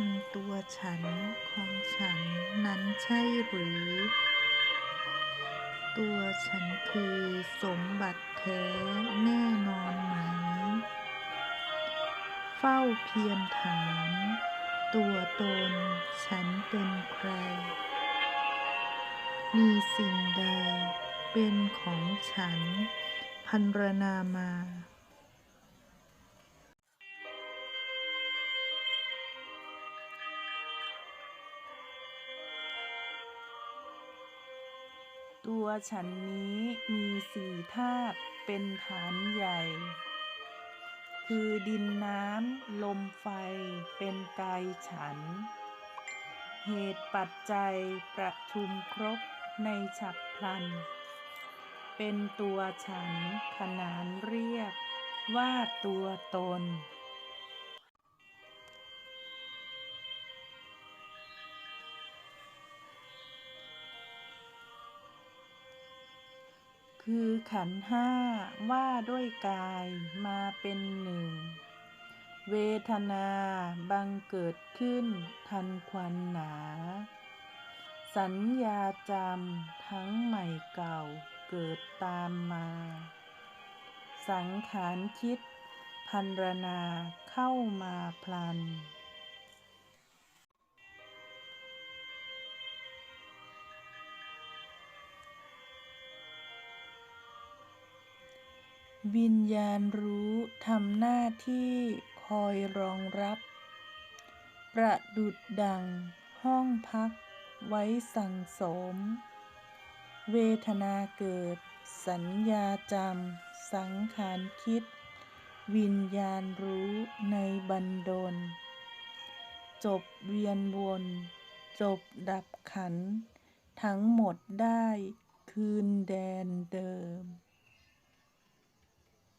ทันตัวฉันของฉันนั้นใช่หรือ ตัวฉันคือสมบัติแท้แน่นอนไหม เฝ้าเพียรถาม ตัวตนฉันเป็นใคร มีสิ่งใดเป็นของฉันพันรนามา ตัวฉันนี้มีสี่ธาตุเป็นฐานใหญ่ คือดินน้ำลมไฟเป็นกายฉัน เหตุปัจจัยประชุมครบในฉับพลัน เป็นตัวฉันขนานเรียกว่าตัวตน คือขันห้าว่าด้วยกายมาเป็นหนึ่ง เวทนาบังเกิดขึ้นทันควันหนา สัญญาจำทั้งใหม่เก่าเกิดตามมา สังขารคิดพันรนาเข้ามาพลัน วิญญาณรู้ทำหน้าที่คอยรองรับ ประดุดดังห้องพักไว้สั่งสม เวทนาเกิด สัญญาจำ สังขารคิด วิญญาณรู้ในบันดล จบเวียนวน จบดับขัน ทั้งหมดได้